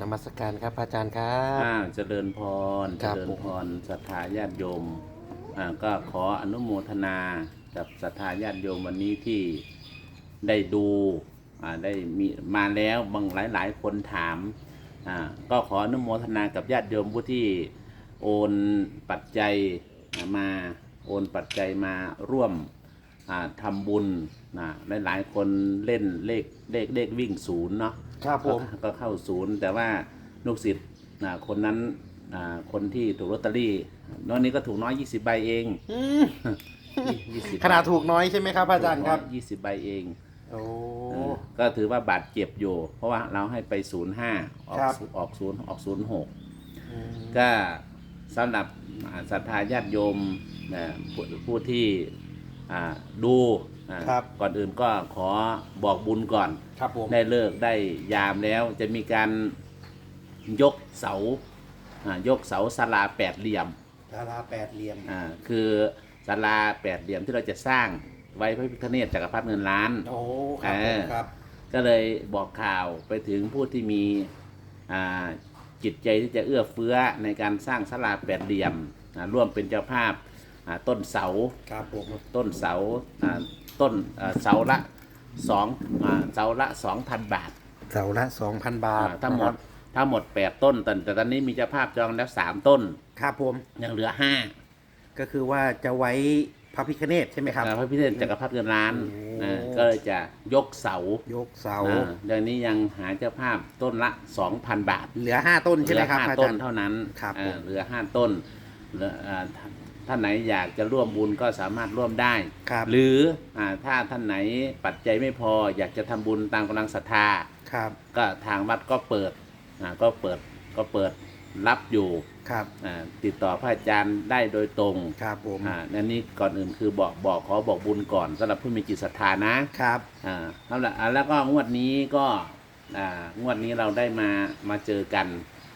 นมัสการครับพระอาจารย์ครับอ่าเจริญพร คเจรับริญพรศรัทธาญาติโยมอ่าก็ขออนุโมทนากับศรัทธาญาติโยมวันนี้ที่ได้ดูอ่าได้มีมาแล้วบางหลายหลายๆคนถามอ่าก็ขออนุโมทนากับญาติโยมผู้ที่โอนปัจจัยมาโอนปัจจัยมาร่วมอ่าทำบุญนะหลายๆคนเล่นเลขเลขเลขวิ่งศูนย์เนาะ ครับผมก็ก็เข้าศูนย์ แต่ว่าลูกศิษย์อ่าคนนั้นอ่าคนที่ถูกลอตเตอรี่น้อยนี้ก็ถูกน้อย20ใบเองอืมยี่สิบขนาดถูกน้อยใช่ไหมครับพระอาจารย์ครับ ยี่สิบใบเอง โอ้ เออก็ถือว่าบาดเจ็บอยู่ เพราะว่าเราให้ไป 05 ออกครับออกศูนย์ออก06อืมก็สำหรับอ่าศรัทธาญาติโยมนะผู้ผู้ที่อ่าดู อ่าก่อนอื่นก็ขอบอกบุญก่อน ครับผมได้เลิกได้ยามแล้วจะมีการยกเสาอ่ายกเสาศาลาแปดเหลี่ยมดาราแปดเหลี่ยม อ่าคือศาลาแปดเหลี่ยมที่เราจะสร้างไว้พระพิฆเนศจักรพรรดิเงินล้าน โอ้ครับผมเออครับ ก็เลยบอกข่าวไปถึงผู้ที่มีอ่าจิตใจที่จะเอื้อเฟื้อในการสร้างศาลาแปดเหลี่ยมอ่าร่วมเป็นเจ้าภาพอ่าต้นเสา ครับผม ต้นเสาอ่า ต้นอ่าเสาละสองอ่าเสาละสองพันบาท เสาละสองพันบาทอ่าทั้งหมดทั้งหมดแปดต้น แต่แต่ตอนนี้มีเจ้าภาพจองแล้วสามต้นครับผมยังเหลือห้าก็คือว่าจะไว้พระพิคเนตใช่ไหมครับอ่าพระพิเศษจักรพรรดิเงินล้านโอ้อ่าก็เลยจะยกเสายกเสาอ่าเดี๋ยวนี้ยังหาเจ้าภาพต้นละสองพันบาท เหลือห้าต้นใช่ไหมครับเหพลืระออาห้าต้จานรย์เท่านั้นครับอ่าผมเหลือห้าต้นเหลืออ่า ท่านท่านไหนอยากจะร่วมบุญก็สามารถร่วมได้ ครับหรืออ่าถ้าท่านไหนปัจจัยไม่พออยากจะทำบุญตามกำลังศรัทธา ครับก็ทางวัดก็เปิดอ่าก็เปิดก็เปิดรับอยู่ครับอ่าติดต่อพระอาจารย์ได้โดยตรงครับผมอ่าอันนี้ก่อนอื่นคือบอกบอกขอบอกบุญก่อนสำหรับผู้มีจิตศรัทธานะครับ อ่าแล้วละอ่าแล้วก็งวดนี้ก็อ่างวดนี้เราได้มามาเจอกัน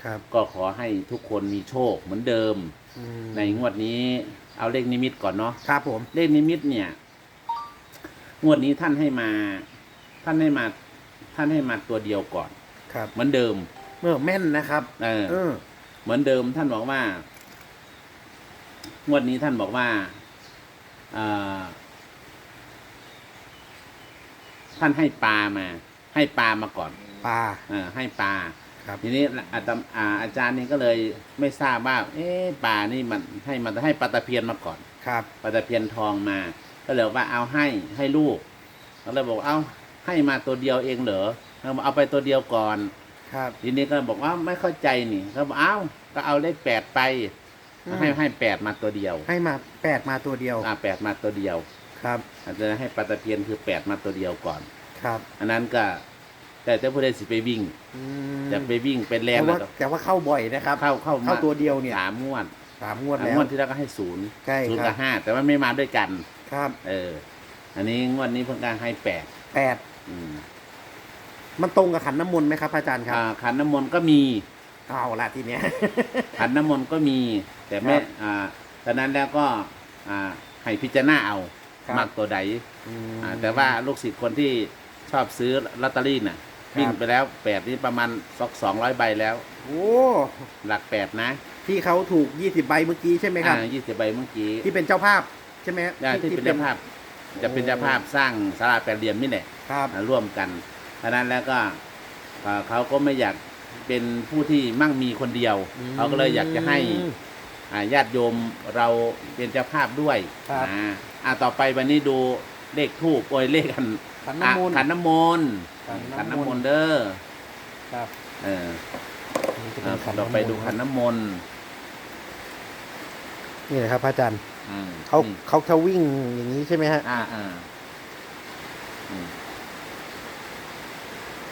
ครับ ก็ขอให้ทุกคนมีโชคเหมือนเดิมอืม ในงวดนี้เอาเลขนิมิตก่อนเนาะครับผม เลขนิมิตเนี่ย งวดนี้ท่านให้มา ท่านให้มา ท่านให้มาตัวเดียวก่อน ครับ เหมือนเดิมเมื่อแม่นนะครับ เออ เออ เหมือนเดิมท่านบอกว่า งวดนี้ท่านบอกว่าอ่าท่านให้ปลามา ให้ปลามาก่อนปลาเออให้ปลา ครับ ทีนี้อาตมอ่าอาจารย์นี่ก็เลยไม่ทราบว่าเอ๊ะปลานี่มันให้มันให้ปลาตะเพียนมาก่อนครับ ปลาตะเพียนทองมา ก็เลยบอกว่าเอาให้ให้ลูกก็เลยบอกเอาให้มาตัวเดียวเองเหรอเราบอกเอาไปตัวเดียวก่อน ครับ ทีนี้ก็บอกว่าไม่เข้าใจนี่เขาบอกเอ้าก็เอาเลขแปดไป อืม ให้ให้แปดมาตัวเดียวให้มาแปดมาตัวเดียวอ่าแปดมาตัวเดียวครับอาจจะให้ปลาตะเพียนคือแปดมาตัวเดียวก่อน ครับ อันนั้นก็ แต่แต่ผู้ใดสิไปวิ่งอืมจะไปวิ่งเป็นแลนแต่แล้วว่าก็แต่ว่าเข้าบ่อยนะครับเข้าเข้ามาเข้าตัวเดียวเนี่ยสามงวดสามงวดสามแล้งววดที่แล้วก็ให้ศูนย์ใช่ศูนย์ครักับบห้าแต่ว่าไม่มาด้วยกัน ครับเออ อันนี้งวดนี้เพิ่งการให้แปดแปดอืมมันตรงกับขันน้ำมนต์ไหมครับอาจารย์ครับอ่าขันน้ำมนต์ก็มี เอาละทีเนี้ย ขันน้ำมนต์ก็มี แต่ไม่ครับอ่าตอนนั้นแล้วก็อ่าให้พิจารณาเอาครับ มากตัวใดอืมอ่าแต่ว่าลูกศิษย์คนที่ชอบซื้อลอตเตอรี่น่ะครับ วิ่งไปแล้วแปดนี่ประมาณสักสองร้อยใบแล้ว โอ้ หลักแปดนะที่เขาถูกยี่สิบใบเมื่อกี้ใช่ไหมครับยี่สิบใบเมื่อกี้ที่เป็นเจ้าภาพใช่ไหมอ่าที่เป็นเจ้าภาพ จะเป็นเจ้าภาพสร้างศาลาแปดเหลี่ยมนี่แหละครับ อ่าร่วมกันฉะนั้นแล้วก็อ่าเขาก็ไม่อยากเป็นผู้ที่มั่งมีคนเดียว อืมเขาก็เลยอยากจะให้อ่าญาติโยมเราเป็นเจ้าภาพด้วยครับ อ่าอ่าต่อไปวันนี้ดู เลขทูบโอยเลขกันขันน้ำมนต์ ขันน้ำมนต์ขันขันน้ำมน้ำมนนต์ต์เด้อครับเออนี่จะอ่าเป็นขันเราน้ำมนต์ไปดูขันน้ำมนต์นี่นะครับพระอาจารย์อืมเขาอืมเขาจะวิ่งอย่างนี้ใช่ไหมฮะอ่าอ่าอืม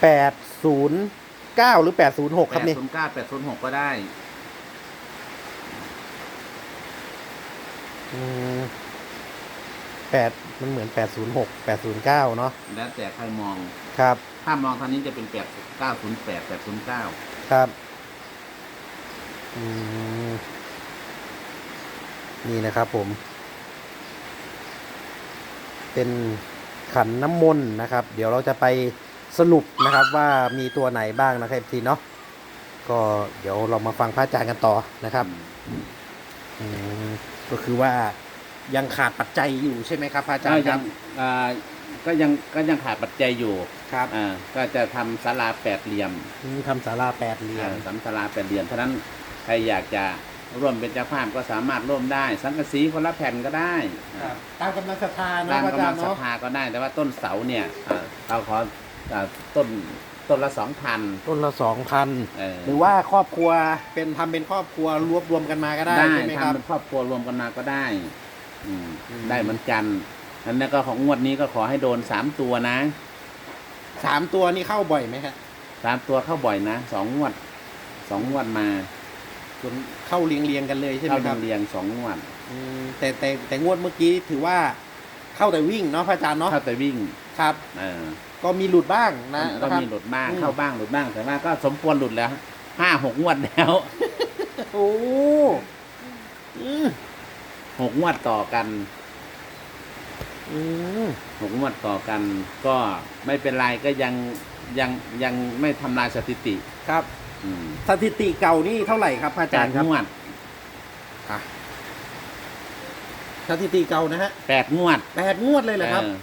แปดศูนย์เก้าหรือแปดศูนย์หกแปครับดนี่ศูนย์เก้าแปดศูนย์หกก็ได้ แปดมันเหมือนแปดศูนย์หกแปดศูนย์เก้าเนาะแล้วแต่ใครมอง ครับ ถ้ามองทางนี้จะเป็นแปดเก้าศูนย์แปดแปดศูนย์เก้าครับ อืม นี่นะครับผม เป็นขันน้ำมนต์นะครับ เดี๋ยวเราจะไปสรุปนะครับว่ามีตัวไหนบ้างนะครับทีเนาะ ก็เดี๋ยวเรามาฟังพระอาจารย์กันต่อนะครับ อืมก็คือว่า ยังขาดปัจจัยอยู่ใช่ไหมครับพระอาจารก็ย์คยัรังบอ่าก็ยังก็ยังขาดปัจจัยอยู่ครับอ่าก็จะทำศาลาแปดเหลี่ยมอืมทำศาลาแปดเหลี่ยอ่ามทำศาลาแปดเหลี่ยมเพราะฉะนั้นใครอยากจะร่วมเป็นเจ้าภาพก็สามารถร่วมได้ สังกะสีคนละแผ่นก็ได้ครับตามกำลังศรัทธาเนาะตามพระอากำจาลัรงย์ศรัทเนาะธาก็ได้แต่ว่าต้นเสาเนี่ยอ่าเราขออ่าต้นต้นละสองพันต้นละสองพันเออหรือว่าครอบครัวเป็นทำเป็นครอบครัวรวบรวมกันมาก็ได้ได้ใช่ไหมครับทำเป็นครอบครัวรวมกันมาก็ได้ อืมอืม ได้เหมือนกันอันนั้นก็ของงวดนี้ก็ขอให้โดนสามตัวนะสามตัวนี่เข้าบ่อยไหมครับสามตัวเข้าบ่อยนะสองงวดสองงวดมาจนเข้าเรียงเรียงๆกันเลยใช่ไหมเข้าครับเรียงๆสองงวดอืมแต่แต่แต่งวดเมื่อกี้ถือว่าเข้าแต่วิ่งเนาะพระอาจารย์เนาะเข้าแต่วิ่งครับ เออก็มีหลุดบ้างนะก็นะครับ มีหลุดบ้างอืม เข้าบ้างหลุดบ้างแต่ว่าก็สมควรหลุดแล้วห้าหกงวดแล้ว โอ้อืม หกงวดต่อกันอืมหกงวดต่อกัน ก็ไม่เป็นไรก็ยังยังยังไม่ทำลายสถิติ ครับ อืมสถิติเก่านี่เท่าไหร่ครับพระอาแปจารดย์ครับงวดอะสถิติเก่านะฮะแปดงวดแปดงวดเลยเหรอครับเออ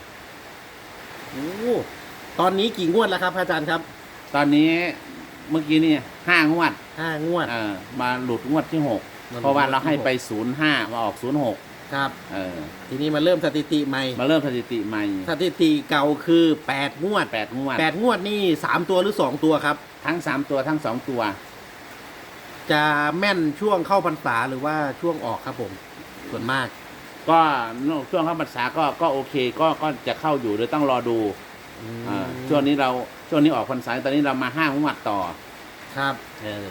โอ้ตอนนี้กี่งวดแล้วครับพระอาจารย์ครับตอนนี้เมื่อกี้นี่ห้างวดห้างวดเออมาหลุดงวดที่หกมาหลุด เพราะว่าเราให้ไปงวดที่ศูนย์ห้ามาออกศูนย์หกครับ เออ ทีนี้มาเริ่มสถิติใหม่ มาเริ่มสถิติใหม่ สถิติเก่าคือแปดงวดแปดงวดแปดงวดนี่สามตัวหรือสองตัวครับ ทั้งสามตัวทั้งสองตัว จะแม่นช่วงเข้าพรรษาหรือว่าช่วงออกครับผม ส่วนมาก ก็ช่วงเข้าพรรษาก็ก็โอเค ก็ก็จะเข้าอยู่เดี๋ยวต้องรอดูอ่าช่วงนี้เราช่วงนี้ออกพรรษาตอนนี้เรามาห้างวดต่อ ครับ เออ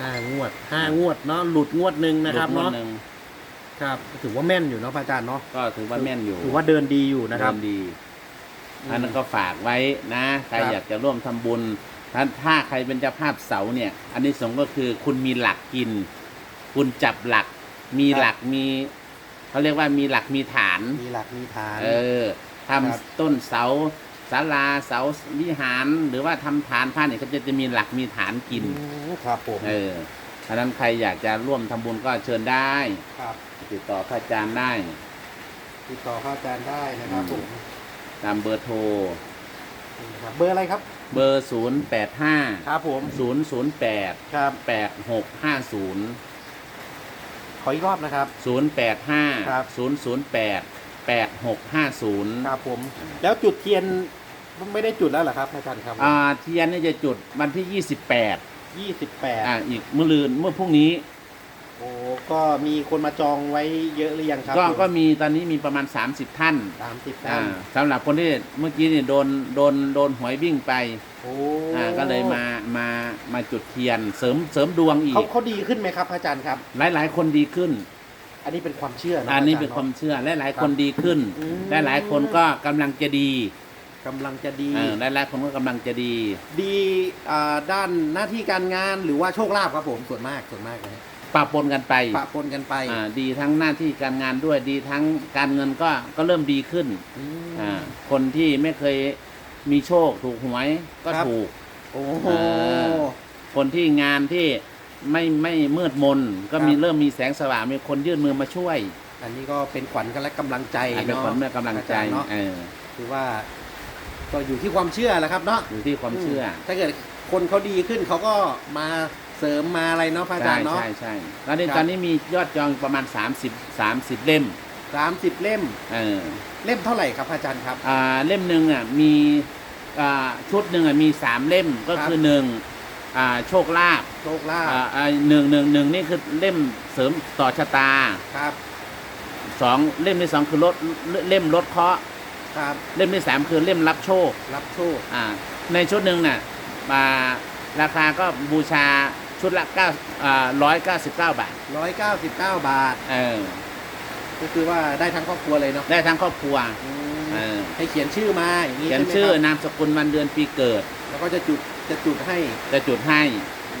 ห้างวดห้างวดเนาะหลุดงวดหนึ่งนะครับหลุดงวเนาะดหนึ่งครับถือว่าแม่นอยู่เนาะพระอาจารย์เนาะก็ถือว่าแม่นอยู่ถือว่าเดินดีอยู่นะครับเดิดีอืมอันนั้นก็ฝากไว้นะใครครับอยากจะร่วมทำบุญถ้าถ้าใครเป็นเจ้าภาพเสาเนี่ย อันนี้สงส์ก็คือคุณมีหลักกิน คุณจับหลัก มีหลักมีเขาเรียกว่ามีหลักมีฐาน มีหลักมีฐาน เออทำครับต้นเสา ศาลาเสาวิหาร หรือว่าทำฐานผ้าเนี่ยเขาจะจะมีหลักมีฐานกินมครับผมเอออันนั้นใครอยากจะร่วมทำบุญก็เชิญได้ ครับติดต่อพระอาจารย์ได้ ติดต่อพระอาจารย์ได้นะครับอืผม ม ตามเบอร์โทรนี่ครับเบอร์อะไรครับ เบอร์ 0 8 5ครับผม 0 0 8 ครับ 8 6 5 0 ขออีกรอบนะครับ 0 8 5ครับ0 0 8 8 6 5 0ครับผม แล้วจุดเทียนไม่ได้จุดแล้วเหรอครับอาจารย์ครับอ่าเทียนนี่จะจุดวันที่28ยี่สิบแปดอ่าอีกเมื่อลืนเมื่อพรุ่งนี้ โอ้ก็มีคนมาจองไว้เยอะหรือยังครับก็ก็มีตอนนี้มีประมาณ30ท่านสามสิบอ่าท่านสำหรับคนที่เมื่อกี้นี่โดนโดนโดนหวยวิ่งไปโอ้อ่าก็เลยมามามาจุดเทียนเสริมเสริมดวงอีเขากเขาดีขึ้นไหมครับอาจารย์ครับ หลายหลายๆคนดีขึ้น อันนี้เป็นความเชื่อนะอันนี้จรย์เป็นความอะเชื่อและหลายๆคนดีขึ้นอืมและหลายคนก็กำลังจะดีกำลังจะดีเออและหลายคนก็กำลังจะดี ดีอ่าด้านหน้าที่การงานหรือว่าโชคลาภครับผมส่วนมากส่วนมากนะฮะปะปนกันไปปะปนกันไปอ่าดีทั้งหน้าที่การงานด้วยดีทั้งการเงินก็ก็เริ่มดีขึ้นอืมอ่าคนที่ไม่เคยมีโชคถูกหวยก็ครับถูกโอ้โหเออคนที่งานที่ ไม่ไม่มืดมนก็มีครับ เริ่มมีแสงสว่างมีคนยื่นมือมาช่วยอันนี้ก็เป็นขวัญและกำลังใจอันเป็นเนาะคนแม่กำลังใจอาารย์เนาะเออคือว่า ก็อยู่ที่ความเชื่อแหละครับเนาะอยู่ที่ความเชื่อถ้าเกิดคนเขาดีขึ้นเขาก็มาเสริมมาอะไรเนาะพระอาจาใช่รย์เนาะ ใช่ใช่แล้วนี่ครับ ตอนนี้มียอดจองประมาณ 30 30 เล่มสามสิบเล่มเออเล่มเท่าไหร่ครับพระอาจารย์ครับ อ่าเล่มหนึ่งอะมีอ่าชุดหนึ่งอะมีสามเล่มก็ครับ คือหนึ่ง อ่าโชคลาภโชคลาภอ่าอ่าหนึ่งหนึ่งหนึ่งนี่คือเล่มเสริมต่อชะตาครับสองเล่มที่สองคือลดเล่มลดเคราะห์ครับเล่มที่สามคือเล่มรับโชค รับโชคอ่าในชุดหนึ่งน่ะมาราคาก็บูชาชุดละเก้าอ่าร้อยเก้าสิบเก้าบาทร้อยเก้าสิบเก้าบาท เออก็คือว่าได้ทั้งครอบครัวเลยเนาะได้ทั้งครอบครัว อืมเออ ให้เขียนชื่อมาอย่างนี้เขียนใไหมชื่อครับนามสกุลวันเดือนปีเกิด แล้วก็จะจุด จะจุดให้จะจุดให้อื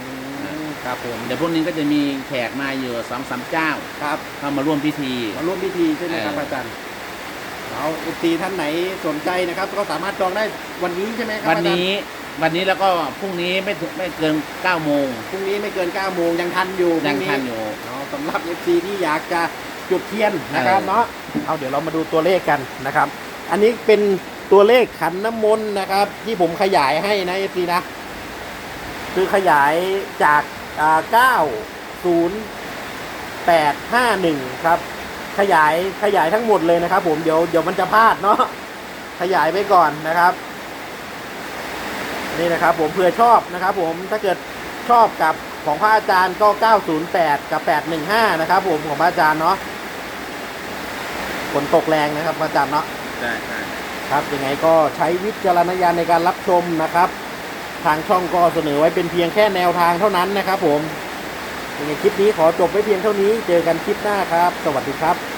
มครับผมเดี๋ยวพวกนี้ก็จะมีแขกมาอยู่สองสามเจ้าครับเข้ามาร่วมพิธี มาร่วมพิธีใช่ไหมครับเอออาจารย์เอาเอฟซีท่านไหนสนใจนะครับ ก็สามารถจองได้วันนี้ใช่ไหมครับวันนี้อวันนี้แล้วก็พรุ่งนี้ไม่ถึงไม่เกินเก้าโมงพรุ่งนี้ไม่เกิน9โมงยังทันอยู่ยังพรุ่ทันอยู่ เนาะสำหรับ FC ที่อยากจะจุดเทียนนะครับเออ เนาะเอาเดี๋ยวเรามาดูตัวเลขกันนะครับ อันนี้เป็น ตัวเลขขันน้ำมนต์นะครับ ที่ผมขยายให้นะ FC นะ คือขยายจากอ่า9 0 8 5 1ครับ ขยายขยายทั้งหมดเลยนะครับ ผมเดี๋ยวเดี๋ยวมันจะพลาดเนาะขยายไปก่อนนะครับ นี่นะครับ ผมเผื่อชอบนะครับ ผมถ้าเกิดชอบกับของพระอาจารย์ก็ 908 กับ 815 นะครับ ผมของพระอาจารย์เนาะฝนตกแรงนะครับพระอาจารย์เนาะใช่ใช่ ครับยังไงก็ใช้วิจารณญาณในการรับชมนะครับ ทางช่องก็เสนอไว้เป็นเพียงแค่แนวทางเท่านั้นนะครับ ผมยังไงคลิปนี้ขอจบไว้เพียงเท่านี้ เจอกันคลิปหน้าครับ สวัสดีครับ